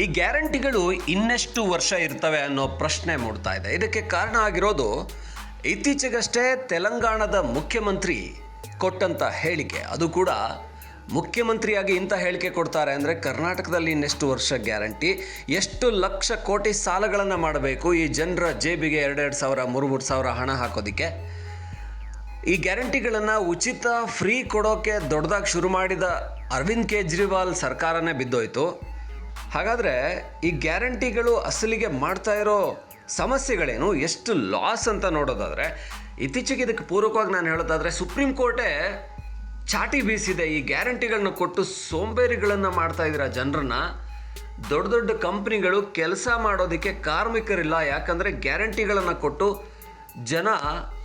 ಈ ಗ್ಯಾರಂಟಿಗಳು ಇನ್ನೆಷ್ಟು ವರ್ಷ ಇರ್ತವೆ ಅನ್ನೋ ಪ್ರಶ್ನೆ ಮೂಡ್ತಾ ಇದೆ. ಇದಕ್ಕೆ ಕಾರಣ ಆಗಿರೋದು ಇತ್ತೀಚೆಗಷ್ಟೇ ತೆಲಂಗಾಣದ ಮುಖ್ಯಮಂತ್ರಿ ಕೊಟ್ಟಂಥ ಹೇಳಿಕೆ. ಅದು ಕೂಡ ಮುಖ್ಯಮಂತ್ರಿಯಾಗಿ ಇಂಥ ಹೇಳಿಕೆ ಕೊಡ್ತಾರೆ ಅಂದರೆ ಕರ್ನಾಟಕದಲ್ಲಿ ಇನ್ನೆಷ್ಟು ವರ್ಷ ಗ್ಯಾರಂಟಿ? ಎಷ್ಟು ಲಕ್ಷ ಕೋಟಿ ಸಾಲಗಳನ್ನು ಮಾಡಬೇಕು ಈ ಜನರ ಜೇಬಿಗೆ ಎರಡೆರಡು ಸಾವಿರ ಮೂರು ಮೂರು ಸಾವಿರ ಹಣ ಹಾಕೋದಕ್ಕೆ? ಈ ಗ್ಯಾರಂಟಿಗಳನ್ನು ಉಚಿತ, ಫ್ರೀ ಕೊಡೋಕೆ ದೊಡ್ಡದಾಗಿ ಶುರು ಮಾಡಿದ ಅರವಿಂದ್ ಕೇಜ್ರಿವಾಲ್ ಸರ್ಕಾರನೇ ಬಿದ್ದೋಯ್ತು. ಹಾಗಾದರೆ ಈ ಗ್ಯಾರಂಟಿಗಳು ಅಸಲಿಗೆ ಮಾಡ್ತಾ ಇರೋ ಸಮಸ್ಯೆಗಳೇನು? ಎಷ್ಟು ಲಾಸ್ ಅಂತ ನೋಡೋದಾದರೆ, ಇತ್ತೀಚೆಗೆ ಇದಕ್ಕೆ ಪೂರಕವಾಗಿ ನಾನು ಹೇಳೋದಾದರೆ ಸುಪ್ರೀಂ ಕೋರ್ಟೇ ಚಾಟಿ ಬೀಸಿದೆ. ಈ ಗ್ಯಾರಂಟಿಗಳನ್ನ ಕೊಟ್ಟು ಸೋಂಬೇರಿಗಳನ್ನು ಮಾಡ್ತಾ ಇದ್ದೀರಾ ಜನರನ್ನ? ದೊಡ್ಡ ದೊಡ್ಡ ಕಂಪ್ನಿಗಳು ಕೆಲಸ ಮಾಡೋದಕ್ಕೆ ಕಾರ್ಮಿಕರಿಲ್ಲ. ಯಾಕಂದರೆ ಗ್ಯಾರಂಟಿಗಳನ್ನು ಕೊಟ್ಟು ಜನ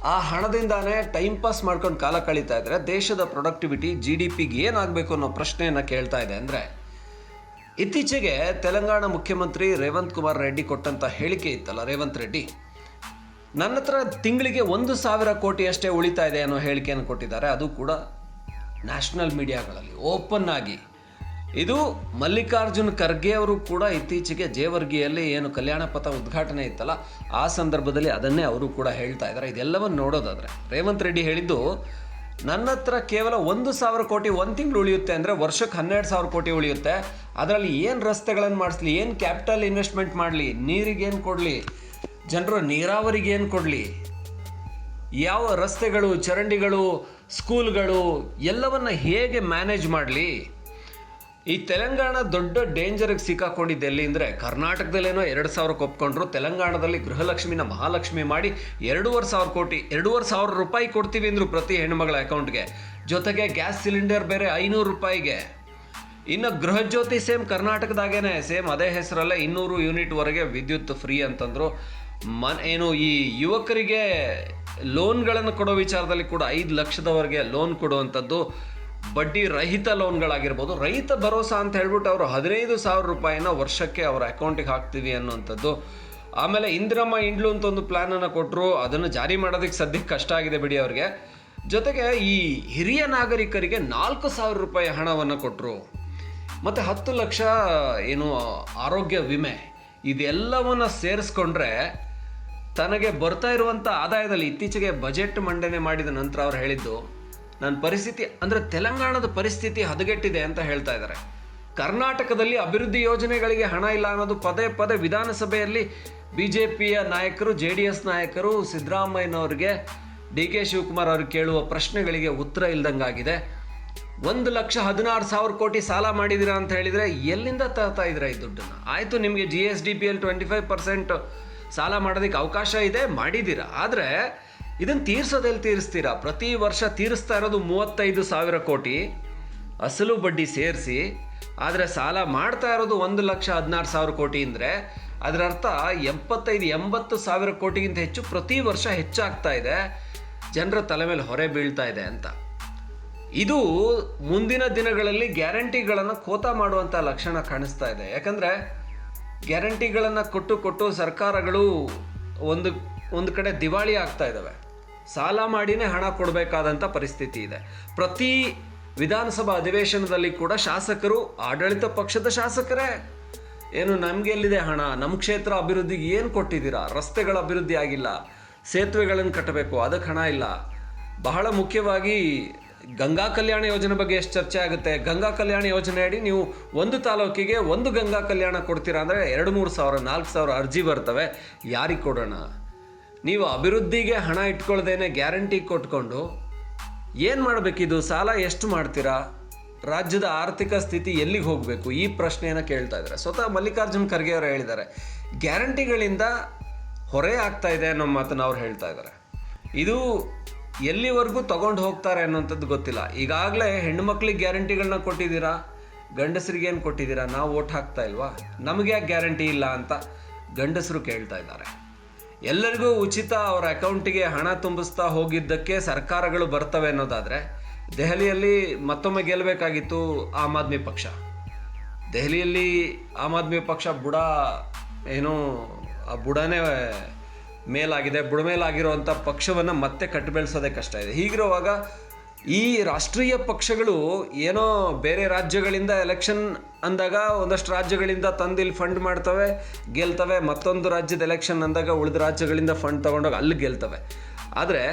ಆ ಹಣದಿಂದಾನೇ ಟೈಮ್ ಪಾಸ್ ಮಾಡ್ಕೊಂಡು ಕಾಲ ಕಳೀತಾ ಇದ್ದಾರೆ. ದೇಶದ ಪ್ರೊಡಕ್ಟಿವಿಟಿ ಜಿ ಡಿ ಪಿಗೆ ಏನಾಗಬೇಕು ಅನ್ನೋ ಪ್ರಶ್ನೆಯನ್ನು ಕೇಳ್ತಾ ಇದೆ ಅಂದರೆ ಇತ್ತೀಚೆಗೆ ತೆಲಂಗಾಣ ಮುಖ್ಯಮಂತ್ರಿ ರೇವಂತ್ ಕುಮಾರ್ ರೆಡ್ಡಿ ಕೊಟ್ಟಂಥ ಹೇಳಿಕೆ ಇತ್ತಲ್ಲ, ರೇವಂತ್ ರೆಡ್ಡಿ? ನನ್ನ ಹತ್ರ ತಿಂಗಳಿಗೆ ಒಂದು ಸಾವಿರ ಕೋಟಿ ಅಷ್ಟೇ ಉಳಿತಾ ಇದೆ ಅನ್ನೋ ಹೇಳಿಕೆಯನ್ನು ಕೊಟ್ಟಿದ್ದಾರೆ. ಅದು ಕೂಡ ನ್ಯಾಷನಲ್ ಮೀಡಿಯಾಗಳಲ್ಲಿ ಓಪನ್ ಆಗಿ. ಇದು ಮಲ್ಲಿಕಾರ್ಜುನ್ ಖರ್ಗೆ ಅವರು ಕೂಡ ಇತ್ತೀಚೆಗೆ ಜೇವರ್ಗಿಯಲ್ಲಿ ಏನು ಕಲ್ಯಾಣ ಪಥ ಉದ್ಘಾಟನೆ ಇತ್ತಲ್ಲ, ಆ ಸಂದರ್ಭದಲ್ಲಿ ಅದನ್ನೇ ಅವರು ಕೂಡ ಹೇಳ್ತಾ ಇದ್ದಾರೆ. ಇದೆಲ್ಲವನ್ನು ನೋಡೋದಾದರೆ, ರೇವಂತ್ ರೆಡ್ಡಿ ಹೇಳಿದ್ದು ನನ್ನ ಹತ್ರ ಕೇವಲ ಒಂದು ಸಾವಿರ ಕೋಟಿ ಒಂದು ತಿಂಗಳು ಉಳಿಯುತ್ತೆ ಅಂದರೆ ವರ್ಷಕ್ಕೆ ಹನ್ನೆರಡು ಸಾವಿರ ಕೋಟಿ ಉಳಿಯುತ್ತೆ. ಅದರಲ್ಲಿ ಏನು ರಸ್ತೆಗಳನ್ನು ಮಾಡಿಸ್ಲಿ, ಏನು ಕ್ಯಾಪಿಟಲ್ ಇನ್ವೆಸ್ಟ್ಮೆಂಟ್ ಮಾಡಲಿ, ನೀರಿಗೆ ಏನು ಕೊಡಲಿ, ಜನರು ನೀರಾವರಿಗೆ ಏನು ಕೊಡಲಿ, ಯಾವ ರಸ್ತೆಗಳು, ಚರಂಡಿಗಳು, ಸ್ಕೂಲ್ಗಳು, ಎಲ್ಲವನ್ನು ಹೇಗೆ ಮ್ಯಾನೇಜ್ ಮಾಡಲಿ ಈ ತೆಲಂಗಾಣ ದೊಡ್ಡ ಡೇಂಜರ್ಗೆ ಸಿಕ್ಕಾಕೊಂಡಿದ್ದು ಎಲ್ಲಿ ಅಂದರೆ ಕರ್ನಾಟಕದಲ್ಲೇನೋ ಎರಡು ಸಾವಿರಕ್ಕೆ ಒಪ್ಕೊಂಡ್ರು ತೆಲಂಗಾಣದಲ್ಲಿ ಗೃಹಲಕ್ಷ್ಮಿನ ಮಹಾಲಕ್ಷ್ಮಿ ಮಾಡಿ ಎರಡೂವರೆ ಸಾವಿರ ಕೋಟಿ, ಎರಡೂವರೆ ಸಾವಿರ ರೂಪಾಯಿ ಕೊಡ್ತೀವಿ ಅಂದರು ಪ್ರತಿ ಹೆಣ್ಣುಮಗಳ ಅಕೌಂಟ್ಗೆ ಜೊತೆಗೆ ಗ್ಯಾಸ್ ಸಿಲಿಂಡರ್ ಬೇರೆ ಐನೂರು ರೂಪಾಯಿಗೆ. ಇನ್ನು ಗೃಹಜ್ಯೋತಿ ಸೇಮ್ ಕರ್ನಾಟಕದಾಗೇನೆ, ಸೇಮ್ ಅದೇ ಹೆಸರಲ್ಲೇ ಇನ್ನೂರು ಯೂನಿಟ್ವರೆಗೆ ವಿದ್ಯುತ್ ಫ್ರೀ ಅಂತಂದ್ರು. ಮನ್, ಏನು ಈ ಯುವಕರಿಗೆ ಲೋನ್ಗಳನ್ನು ಕೊಡೋ ವಿಚಾರದಲ್ಲಿ ಕೂಡ ಐದು ಲಕ್ಷದವರೆಗೆ ಲೋನ್ ಕೊಡುವಂಥದ್ದು. ಬಡ್ಡಿ ರಹಿತ ಲೋನ್ಗಳಾಗಿರ್ಬೋದು, ರೈತ ಭರೋಸಾ ಅಂತ ಹೇಳ್ಬಿಟ್ಟು ಅವರು ಹದಿನೈದು ಸಾವಿರ ರೂಪಾಯಿನ ವರ್ಷಕ್ಕೆ ಅವರ ಅಕೌಂಟಿಗೆ ಹಾಕ್ತೀವಿ ಅನ್ನುವಂಥದ್ದು. ಆಮೇಲೆ ಇಂದಿರಮ್ಮ ಇಂಡ್ಲು ಅಂತ ಒಂದು ಪ್ಲ್ಯಾನನ್ನು ಕೊಟ್ಟರು ಅದನ್ನು ಜಾರಿ ಮಾಡೋದಕ್ಕೆ ಸದ್ಯಕ್ಕೆ ಕಷ್ಟ ಆಗಿದೆ ಬಿಡಿ ಅವ್ರಿಗೆ. ಜೊತೆಗೆ ಈ ಹಿರಿಯ ನಾಗರಿಕರಿಗೆ ನಾಲ್ಕು ಸಾವಿರ ರೂಪಾಯಿ ಹಣವನ್ನು ಕೊಟ್ಟರು ಮತ್ತು ಹತ್ತು ಲಕ್ಷ ಏನು ಆರೋಗ್ಯ ವಿಮೆ, ಇದೆಲ್ಲವನ್ನು ಸೇರಿಸ್ಕೊಂಡ್ರೆ ತನಗೆ ಬರ್ತಾ ಇರುವಂಥ ಆದಾಯದಲ್ಲಿ ಇತ್ತೀಚೆಗೆ ಬಜೆಟ್ ಮಂಡನೆ ಮಾಡಿದ ನಂತರ ಅವ್ರು ಹೇಳಿದ್ದು ನನ್ನ ಪರಿಸ್ಥಿತಿ ಅಂದರೆ ತೆಲಂಗಾಣದ ಪರಿಸ್ಥಿತಿ ಹದಗೆಟ್ಟಿದೆ ಅಂತ ಹೇಳ್ತಾ ಇದ್ದಾರೆ. ಕರ್ನಾಟಕದಲ್ಲಿ ಅಭಿವೃದ್ಧಿ ಯೋಜನೆಗಳಿಗೆ ಹಣ ಇಲ್ಲ ಅನ್ನೋದು ಪದೇ ಪದೇ ವಿಧಾನಸಭೆಯಲ್ಲಿ ಬಿ ಜೆ ಪಿಯ ನಾಯಕರು ಜೆ ಡಿ ಎಸ್ ನಾಯಕರು, ಸಿದ್ದರಾಮಯ್ಯನವ್ರಿಗೆ ಡಿ ಕೆ ಶಿವಕುಮಾರ್ ಅವರು ಕೇಳುವ ಪ್ರಶ್ನೆಗಳಿಗೆ ಉತ್ತರ ಇಲ್ದಂಗಾಗಿದೆ. ಒಂದು ಲಕ್ಷ ಹದಿನಾರು ಸಾವಿರ ಕೋಟಿ ಸಾಲ ಮಾಡಿದ್ದೀರಾ ಅಂತ ಹೇಳಿದರೆ ಎಲ್ಲಿಂದ ತರ್ತಾ ಇದ್ದೀರಾ ಈ ದುಡ್ಡನ್ನು? ಆಯಿತು, ನಿಮಗೆ G S D P L twenty five percent ಸಾಲ ಮಾಡೋದಕ್ಕೆ ಅವಕಾಶ ಇದೆ ಮಾಡಿದ್ದೀರಾ ಆದರೆ ಇದನ್ನು ತೀರ್ಸೋದೆಲ್ಲಿ ತೀರಿಸ್ತೀರಾ? ಪ್ರತಿ ವರ್ಷ ತೀರಿಸ್ತಾ ಇರೋದು ಮೂವತ್ತೈದು ಸಾವಿರ ಕೋಟಿ. ಅಸಲು ಬಡ್ಡಿ ಸೇರಿಸಿ, ಆದರೆ ಸಾಲ ಮಾಡ್ತಾ ಇರೋದು ಒಂದು ಲಕ್ಷ ಹದಿನಾರು ಸಾವಿರ ಕೋಟಿ ಅಂದರೆ, ಅದರ ಅರ್ಥ ಎಪ್ಪತ್ತೈದು ಎಂಬತ್ತು ಸಾವಿರ ಕೋಟಿಗಿಂತ ಹೆಚ್ಚು ಪ್ರತಿ ವರ್ಷ ಹೆಚ್ಚಾಗ್ತಾ ಇದೆ. ಜನರ ತಲೆ ಮೇಲೆ ಹೊರೆ ಬೀಳ್ತಾ ಇದೆ ಅಂತ. ಇದು ಮುಂದಿನ ದಿನಗಳಲ್ಲಿ ಗ್ಯಾರಂಟಿಗಳನ್ನು ಕೋತ ಮಾಡುವಂಥ ಲಕ್ಷಣ ಕಾಣಿಸ್ತಾ ಇದೆ. ಯಾಕಂದರೆ ಗ್ಯಾರಂಟಿಗಳನ್ನು ಕೊಟ್ಟು ಕೊಟ್ಟು ಸರ್ಕಾರಗಳು ಒಂದು ಒಂದು ಕಡೆ ದಿವಾಳಿ ಆಗ್ತಾ ಇದ್ದಾವೆ ಸಾಲ ಮಾಡಿನೇ ಹಣ ಕೊಡಬೇಕಾದಂಥ ಪರಿಸ್ಥಿತಿ ಇದೆ. ಪ್ರತಿ ವಿಧಾನಸಭಾ ಅಧಿವೇಶನದಲ್ಲಿ ಕೂಡ ಶಾಸಕರು, ಆಡಳಿತ ಪಕ್ಷದ ಶಾಸಕರೇ, ಏನು ನಮಗೆ ಎಲ್ಲಿದೆ ಹಣ? ನಮ್ಮ ಕ್ಷೇತ್ರ ಅಭಿವೃದ್ಧಿಗೆ ಏನು ಕೊಟ್ಟಿದ್ದೀರಾ? ರಸ್ತೆಗಳ ಅಭಿವೃದ್ಧಿ ಆಗಿಲ್ಲ. ಸೇತುವೆಗಳನ್ನು ಕಟ್ಟಬೇಕು, ಅದಕ್ಕೆ ಹಣ ಇಲ್ಲ. ಬಹಳ ಮುಖ್ಯವಾಗಿ ಗಂಗಾ ಕಲ್ಯಾಣ ಯೋಜನೆ ಬಗ್ಗೆ ಎಷ್ಟು ಚರ್ಚೆ ಆಗುತ್ತೆ? ಗಂಗಾ ಕಲ್ಯಾಣ ಯೋಜನೆ ಅಡಿ ನೀವು ಒಂದು ತಾಲೂಕಿಗೆ ಒಂದು ಗಂಗಾ ಕಲ್ಯಾಣ ಕೊಡ್ತೀರಾ ಅಂದರೆ ಎರಡು ಮೂರು ಸಾವಿರ, ನಾಲ್ಕು ಸಾವಿರ ಅರ್ಜಿ ಬರ್ತವೆ. ಯಾರಿಗೆ ಕೊಡೋಣ? ನೀವು ಅಭಿವೃದ್ಧಿಗೆ ಹಣ ಇಟ್ಕೊಳ್ದೇನೆ ಗ್ಯಾರಂಟಿ ಕೊಟ್ಕೊಂಡು ಏನು ಮಾಡಬೇಕಿದು? ಸಾಲ ಎಷ್ಟು ಮಾಡ್ತೀರಾ? ರಾಜ್ಯದ ಆರ್ಥಿಕ ಸ್ಥಿತಿ ಎಲ್ಲಿಗೆ ಹೋಗಬೇಕು? ಈ ಪ್ರಶ್ನೆಯನ್ನು ಕೇಳ್ತಾ ಇದ್ದಾರೆ. ಸ್ವತಃ ಮಲ್ಲಿಕಾರ್ಜುನ್ ಖರ್ಗೆ ಅವರು ಹೇಳಿದ್ದಾರೆ. ಗ್ಯಾರಂಟಿಗಳಿಂದ ಹೊರೆ ಆಗ್ತಾ ಇದೆ ಅನ್ನೋ ಮಾತನ್ನು ಅವ್ರು ಹೇಳ್ತಾ ಇದ್ದಾರೆ. ಇದು ಎಲ್ಲಿವರೆಗೂ ತೊಗೊಂಡು ಹೋಗ್ತಾರೆ ಅನ್ನೋಂಥದ್ದು ಗೊತ್ತಿಲ್ಲ. ಈಗಾಗಲೇ ಹೆಣ್ಣು ಮಕ್ಳಿಗೆ ಗ್ಯಾರಂಟಿಗಳನ್ನ ಕೊಟ್ಟಿದ್ದೀರಾ? ಗಂಡಸರಿಗೆ ಏನು ಕೊಟ್ಟಿದ್ದೀರಾ? ನಾವು ಓಟ್ ಹಾಕ್ತಾ ಇಲ್ವಾ? ನಮಗೆ ಯಾಕೆ ಗ್ಯಾರಂಟಿ ಇಲ್ಲ ಅಂತ ಗಂಡಸರು ಕೇಳ್ತಾ ಇದ್ದಾರೆ. ಎಲ್ಲರಿಗೂ ಉಚಿತ ಅವರ ಅಕೌಂಟಿಗೆ ಹಣ ತುಂಬಿಸ್ತಾ ಹೋಗಿದ್ದಕ್ಕೆ ಸರ್ಕಾರಗಳು ಬರ್ತವೆ ಅನ್ನೋದಾದರೆ ದೆಹಲಿಯಲ್ಲಿ ಮತ್ತೊಮ್ಮೆ ಗೆಲ್ಲಬೇಕಾಗಿತ್ತು ಆಮ್ ಆದ್ಮಿ ಪಕ್ಷ. ದೆಹಲಿಯಲ್ಲಿ ಆಮ್ ಆದ್ಮಿ ಪಕ್ಷ ಬುಡ ಏನು, ಆ ಬುಡನೇ ಮೇಲಾಗಿದೆ ಬುಡಮೇಲಾಗಿರುವಂಥ ಪಕ್ಷವನ್ನು ಮತ್ತೆ ಕಟ್ಟಿಬೆಳೆಸೋದೇ ಕಷ್ಟ ಇದೆ. ಹೀಗಿರುವಾಗ ಈ ರಾಷ್ಟ್ರೀಯ ಪಕ್ಷಗಳು ಏನೋ ಬೇರೆ ರಾಜ್ಯಗಳಿಂದ ಎಲೆಕ್ಷನ್ ಅಂದಾಗ ಒಂದಷ್ಟು ರಾಜ್ಯಗಳಿಂದ ತಂದು ಇಲ್ಲಿ ಫಂಡ್ ಮಾಡ್ತವೆ, ಗೆಲ್ತವೆ. ಮತ್ತೊಂದು ರಾಜ್ಯದ ಎಲೆಕ್ಷನ್ ಅಂದಾಗ ಉಳಿದ ರಾಜ್ಯಗಳಿಂದ ಫಂಡ್ ತಗೊಂಡೋಗಿ ಅಲ್ಲಿ ಗೆಲ್ತವೆ. ಆದರೆ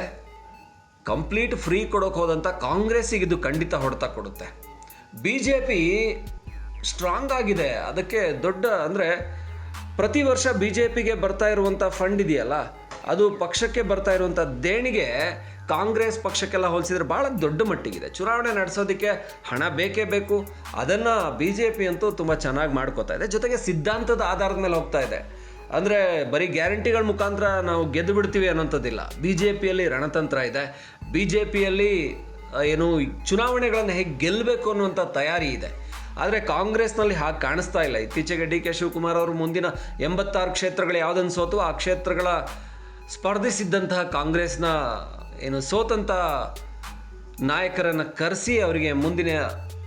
ಕಂಪ್ಲೀಟ್ ಫ್ರೀ ಕೊಡೋಕೆ ಹೋದಂಥ ಕಾಂಗ್ರೆಸ್ಸಿಗೆ ಇದು ಖಂಡಿತ ಹೊಡೆತ ಕೊಡುತ್ತೆ. ಬಿ ಜೆ ಪಿ ಸ್ಟ್ರಾಂಗ್ ಆಗಿದೆ. ಅದಕ್ಕೆ ದೊಡ್ಡ ಅಂದರೆ ಪ್ರತಿ ವರ್ಷ ಬಿ ಜೆ ಪಿಗೆ ಬರ್ತಾ ಇರುವಂಥ ಫಂಡ್ ಇದೆಯಲ್ಲ, ಅದು ಪಕ್ಷಕ್ಕೆ ಬರ್ತಾ ಇರುವಂಥ ದೇಣಿಗೆ ಕಾಂಗ್ರೆಸ್ ಪಕ್ಷಕ್ಕೆಲ್ಲ ಹೋಲಿಸಿದ್ರೆ ಭಾಳ ದೊಡ್ಡ ಮಟ್ಟಿಗಿದೆ. ಚುನಾವಣೆ ನಡೆಸೋದಕ್ಕೆ ಹಣ ಬೇಕೇ ಬೇಕು. ಅದನ್ನು ಬಿ ಜೆ ಪಿ ಅಂತೂ ತುಂಬ ಚೆನ್ನಾಗಿ ಮಾಡ್ಕೋತಾ ಇದೆ. ಜೊತೆಗೆ ಸಿದ್ಧಾಂತದ ಆಧಾರದ ಮೇಲೆ ಹೋಗ್ತಾ ಇದೆ. ಅಂದರೆ ಬರೀ ಗ್ಯಾರಂಟಿಗಳ ಮುಖಾಂತರ ನಾವು ಗೆದ್ದು ಬಿಡ್ತೀವಿ ಅನ್ನೋಂಥದ್ದಿಲ್ಲ. ಬಿ ಜೆ ಪಿಯಲ್ಲಿ ರಣತಂತ್ರ ಇದೆ. ಬಿ ಜೆ ಪಿಯಲ್ಲಿ ಏನು ಚುನಾವಣೆಗಳನ್ನು ಹೇಗೆ ಗೆಲ್ಲಬೇಕು ಅನ್ನುವಂಥ ತಯಾರಿ ಇದೆ. ಆದರೆ ಕಾಂಗ್ರೆಸ್ನಲ್ಲಿ ಹಾಗೆ ಕಾಣಿಸ್ತಾ ಇಲ್ಲ. ಇತ್ತೀಚೆಗೆ ಡಿ ಕೆ ಶಿವಕುಮಾರ್ ಅವರು ಮುಂದಿನ ಎಂಬತ್ತಾರು ಕ್ಷೇತ್ರಗಳು ಯಾವುದನ್ನು ಸೋತು ಆ ಕ್ಷೇತ್ರಗಳ ಸ್ಪರ್ಧಿಸಿದ್ದಂತಹ ಕಾಂಗ್ರೆಸ್ನ ಏನು ಸೋತಂಥ ನಾಯಕರನ್ನು ಕರೆಸಿ ಅವರಿಗೆ ಮುಂದಿನ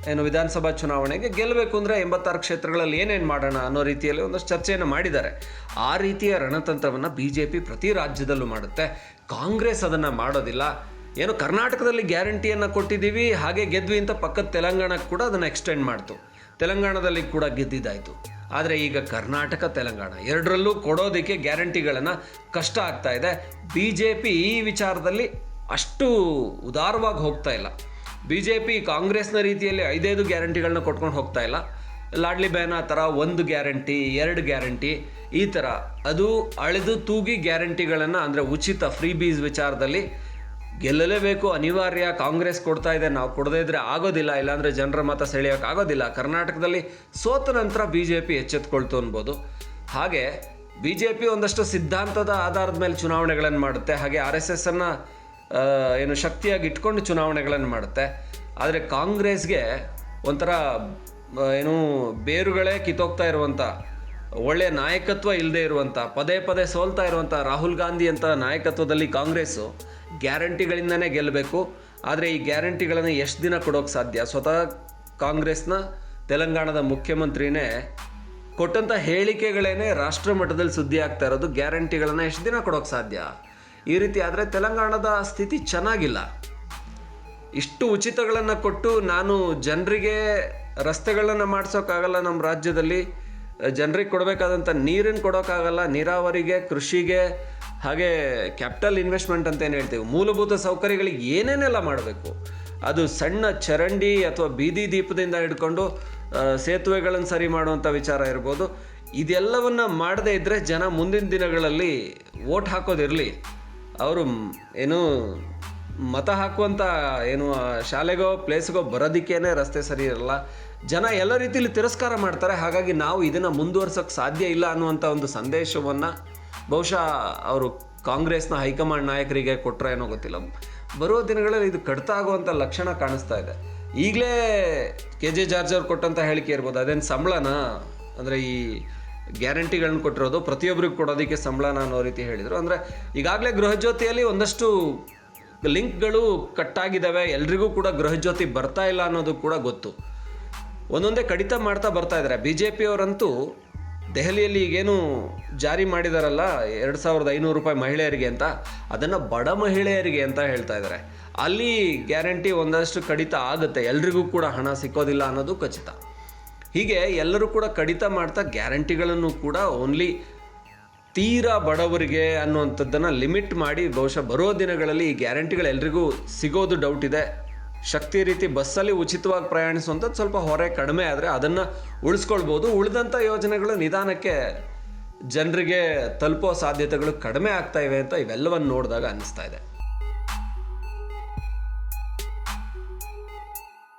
ಏನು ವಿಧಾನಸಭಾ ಚುನಾವಣೆಗೆ ಗೆಲ್ಲಬೇಕು ಅಂದರೆ ಎಂಬತ್ತಾರು ಕ್ಷೇತ್ರಗಳಲ್ಲಿ ಏನೇನು ಮಾಡೋಣ ಅನ್ನೋ ರೀತಿಯಲ್ಲಿ ಒಂದಷ್ಟು ಚರ್ಚೆಯನ್ನು ಮಾಡಿದ್ದಾರೆ. ಆ ರೀತಿಯ ರಣತಂತ್ರವನ್ನು ಬಿ ಜೆ ಪಿ ಪ್ರತಿ ರಾಜ್ಯದಲ್ಲೂ ಮಾಡುತ್ತೆ. ಕಾಂಗ್ರೆಸ್ ಅದನ್ನು ಮಾಡೋದಿಲ್ಲ. ಏನು ಕರ್ನಾಟಕದಲ್ಲಿ ಗ್ಯಾರಂಟಿಯನ್ನು ಕೊಟ್ಟಿದ್ದೀವಿ, ಹಾಗೆ ಗೆದ್ವಿ ಅಂತ ಪಕ್ಕದ ತೆಲಂಗಾಣಕ್ಕೆ ಕೂಡ ಅದನ್ನು ಎಕ್ಸ್ಟೆಂಡ್ ಮಾಡ್ತು. ತೆಲಂಗಾಣದಲ್ಲಿ ಕೂಡ ಗೆದ್ದಿದ್ದಾಯಿತು. ಆದರೆ ಈಗ ಕರ್ನಾಟಕ, ತೆಲಂಗಾಣ ಎರಡರಲ್ಲೂ ಕೊಡೋದಕ್ಕೆ ಗ್ಯಾರಂಟಿಗಳನ್ನು ಕಷ್ಟ ಆಗ್ತಾ ಇದೆ. ಬಿ ಜೆ ಪಿ ಈ ವಿಚಾರದಲ್ಲಿ ಅಷ್ಟು ಉದಾರವಾಗಿ ಹೋಗ್ತಾ ಇಲ್ಲ. ಬಿ ಜೆ ಪಿ ಕಾಂಗ್ರೆಸ್ನ ರೀತಿಯಲ್ಲಿ ಐದೈದು ಗ್ಯಾರಂಟಿಗಳನ್ನ ಕೊಟ್ಕೊಂಡು ಹೋಗ್ತಾ ಇಲ್ಲ. ಲಾಡ್ಲಿ ಬೇನ ಥರ ಒಂದು ಗ್ಯಾರಂಟಿ, ಎರಡು ಗ್ಯಾರಂಟಿ, ಈ ಥರ ಅದು ಅಳೆದು ತೂಗಿ ಗ್ಯಾರಂಟಿಗಳನ್ನು ಅಂದರೆ ಉಚಿತ ಫ್ರೀ ಬೀಸ್ ವಿಚಾರದಲ್ಲಿ ಗೆಲ್ಲಲೇಬೇಕು. ಅನಿವಾರ್ಯ ಕಾಂಗ್ರೆಸ್ ಕೊಡ್ತಾ ಇದೆ. ನಾವು ಕೊಡದೇ ಇದ್ರೆ ಆಗೋದಿಲ್ಲ. ಇಲ್ಲಾಂದರೆ ಜನರ ಮತ ಸೆಳೆಯೋಕೆ ಆಗೋದಿಲ್ಲ. ಕರ್ನಾಟಕದಲ್ಲಿ ಸೋತ ನಂತರ ಬಿ ಜೆ ಪಿ ಎಚ್ಚೆತ್ಕೊಳ್ತು ಅನ್ಬೋದು. ಹಾಗೆ ಬಿ ಜೆ ಪಿ ಒಂದಷ್ಟು ಸಿದ್ಧಾಂತದ ಆಧಾರದ ಮೇಲೆ ಚುನಾವಣೆಗಳನ್ನು ಮಾಡುತ್ತೆ. ಹಾಗೆ ಆರ್ ಎಸ್ ಎಸ್ ಅನ್ನು ಏನು ಶಕ್ತಿಯಾಗಿ ಇಟ್ಕೊಂಡು ಚುನಾವಣೆಗಳನ್ನು ಮಾಡುತ್ತೆ. ಆದರೆ ಕಾಂಗ್ರೆಸ್ಗೆ ಒಂಥರ ಏನು ಬೇರುಗಳೇ ಕಿತ್ತೋಗ್ತಾ ಇರುವಂಥ ಒಳ್ಳೆಯ ನಾಯಕತ್ವ ಇಲ್ಲದೆ ಇರುವಂಥ ಪದೇ ಪದೇ ಸೋಲ್ತಾ ಇರುವಂಥ ರಾಹುಲ್ ಗಾಂಧಿ ಅಂತ ನಾಯಕತ್ವದಲ್ಲಿ ಕಾಂಗ್ರೆಸ್ಸು ಗ್ಯಾರಂಟಿಗಳಿಂದನೇ ಗೆಲ್ಲಬೇಕು. ಆದರೆ ಈ ಗ್ಯಾರಂಟಿಗಳನ್ನು ಎಷ್ಟು ದಿನ ಕೊಡೋಕ್ಕೆ ಸಾಧ್ಯ? ಸ್ವತಃ ಕಾಂಗ್ರೆಸ್ನ ತೆಲಂಗಾಣದ ಮುಖ್ಯಮಂತ್ರಿನೇ ಕೊಟ್ಟಂಥ ಹೇಳಿಕೆಗಳೇನೆ ರಾಷ್ಟ್ರ ಮಟ್ಟದಲ್ಲಿ ಸುದ್ದಿ ಆಗ್ತಾ ಇರೋದು. ಗ್ಯಾರಂಟಿಗಳನ್ನು ಎಷ್ಟು ದಿನ ಕೊಡೋಕ್ಕೆ ಸಾಧ್ಯ? ಈ ರೀತಿ ಆದರೆ ತೆಲಂಗಾಣದ ಸ್ಥಿತಿ ಚೆನ್ನಾಗಿಲ್ಲ. ಇಷ್ಟು ಉಚಿತಗಳನ್ನು ಕೊಟ್ಟು ನಾನು ಜನರಿಗೆ ರಸ್ತೆಗಳನ್ನು ಮಾಡಿಸೋಕ್ಕಾಗಲ್ಲ ನಮ್ಮ ರಾಜ್ಯದಲ್ಲಿ. ಜನರಿಗೆ ಕೊಡಬೇಕಾದಂಥ ನೀರನ್ನು ಕೊಡೋಕ್ಕಾಗಲ್ಲ. ನೀರಾವರಿಗೆ, ಕೃಷಿಗೆ ಹಾಗೆ ಕ್ಯಾಪಿಟಲ್ ಇನ್ವೆಸ್ಟ್ಮೆಂಟ್ ಅಂತ ಏನು ಹೇಳ್ತೀವಿ? ಮೂಲಭೂತ ಸೌಕರ್ಯಗಳಿಗೆ ಏನೇನೆಲ್ಲ ಮಾಡಬೇಕು? ಅದು ಸಣ್ಣ ಚರಂಡಿ ಅಥವಾ ಬೀದಿ ದೀಪದಿಂದ ಹಿಡ್ಕೊಂಡು ಸೇತುವೆಗಳನ್ನು ಸರಿ ಮಾಡುವಂಥ ವಿಚಾರ ಇರ್ಬೋದು. ಇದೆಲ್ಲವನ್ನು ಮಾಡದೇ ಇದ್ದರೆ ಜನ ಮುಂದಿನ ದಿನಗಳಲ್ಲಿ ವೋಟ್ ಹಾಕೋದಿರಲಿ. ಅವರು ಏನು ಮತ ಹಾಕುವಂಥ ಏನು ಶಾಲೆಗೋ ಪ್ಲೇಸ್ಗೋ ಬರೋದಕ್ಕೇ ರಸ್ತೆ ಸರಿ ಇರಲ್ಲ. ಜನ ಎಲ್ಲ ರೀತಿಯಲ್ಲಿ ತಿರಸ್ಕಾರ ಮಾಡ್ತಾರೆ. ಹಾಗಾಗಿ ನಾವು ಇದನ್ನು ಮುಂದುವರ್ಸೋಕ್ಕೆ ಸಾಧ್ಯ ಇಲ್ಲ ಅನ್ನುವಂಥ ಒಂದು ಸಂದೇಶವನ್ನು ಬಹುಶಃ ಅವರು ಕಾಂಗ್ರೆಸ್ನ ಹೈಕಮಾಂಡ್ ನಾಯಕರಿಗೆ ಕೊಟ್ಟರೆ ಏನೋ ಗೊತ್ತಿಲ್ಲ. ಬರುವ ದಿನಗಳಲ್ಲಿ ಇದು ಕಡಿತ ಆಗುವಂಥ ಲಕ್ಷಣ ಕಾಣಿಸ್ತಾ ಇದೆ. ಈಗಲೇ ಕೆ ಜೆ ಜಾರ್ಜ್ ಅವ್ರು ಕೊಟ್ಟಂಥ ಹೇಳಿಕೆ ಇರ್ಬೋದು. ಅದೇನು ಸಂಬಳನ? ಅಂದರೆ ಈ ಗ್ಯಾರಂಟಿಗಳನ್ನ ಕೊಟ್ಟಿರೋದು ಪ್ರತಿಯೊಬ್ಬರಿಗೂ ಕೊಡೋದಕ್ಕೆ ಸಂಬಳನ ಅನ್ನೋ ರೀತಿ ಹೇಳಿದರು. ಅಂದರೆ ಈಗಾಗಲೇ ಗೃಹಜ್ಯೋತಿಯಲ್ಲಿ ಒಂದಷ್ಟು ಲಿಂಕ್ಗಳು ಕಟ್ಟಾಗಿದ್ದಾವೆ ಎಲ್ರಿಗೂ ಕೂಡ ಗೃಹಜ್ಯೋತಿ ಬರ್ತಾ ಇಲ್ಲ ಅನ್ನೋದು ಕೂಡ ಗೊತ್ತು. ಒಂದೊಂದೇ ಕಡಿತ ಮಾಡ್ತಾ ಬರ್ತಾ ಇದ್ದಾರೆ. ಬಿ ಜೆ ಪಿಯವರಂತೂ ದೆಹಲಿಯಲ್ಲಿ ಈಗೇನು ಜಾರಿ ಮಾಡಿದಾರಲ್ಲ, ಎರಡು ಸಾವಿರದ ಐನೂರು ರೂಪಾಯಿ ಮಹಿಳೆಯರಿಗೆ ಅಂತ, ಅದನ್ನು ಬಡ ಮಹಿಳೆಯರಿಗೆ ಅಂತ ಹೇಳ್ತಾ ಇದ್ದಾರೆ. ಅಲ್ಲಿ ಗ್ಯಾರಂಟಿ ಒಂದಷ್ಟು ಕಡಿತ ಆಗುತ್ತೆ. ಎಲ್ರಿಗೂ ಕೂಡ ಹಣ ಸಿಕ್ಕೋದಿಲ್ಲ ಅನ್ನೋದು ಖಚಿತ. ಹೀಗೆ ಎಲ್ಲರೂ ಕೂಡ ಕಡಿತ ಮಾಡ್ತಾ ಗ್ಯಾರಂಟಿಗಳನ್ನು ಕೂಡ ಓನ್ಲಿ ತೀರಾ ಬಡವರಿಗೆ ಅನ್ನುವಂಥದ್ದನ್ನು ಲಿಮಿಟ್ ಮಾಡಿ ಬಹುಶಃ ಬರೋ ದಿನಗಳಲ್ಲಿ ಈ ಗ್ಯಾರಂಟಿಗಳು ಎಲ್ರಿಗೂ ಸಿಗೋದು ಡೌಟ್ ಇದೆ. ಶಕ್ತಿ ರೀತಿ ಬಸ್ಸಲ್ಲಿ ಉಚಿತವಾಗಿ ಪ್ರಯಾಣಿಸುವಂಥದ್ದು ಸ್ವಲ್ಪ ಹೊರೆ ಕಡಿಮೆ ಆದರೆ ಅದನ್ನು ಉಳಿಸ್ಕೊಳ್ಬೋದು. ಉಳಿದಂಥ ಯೋಜನೆಗಳು ನಿಧಾನಕ್ಕೆ ಜನರಿಗೆ ತಲುಪೋ ಸಾಧ್ಯತೆಗಳು ಕಡಿಮೆ ಆಗ್ತಾ ಇವೆ ಅಂತ ಇವೆಲ್ಲವನ್ನು ನೋಡಿದಾಗ ಅನ್ನಿಸ್ತಾ ಇದೆ.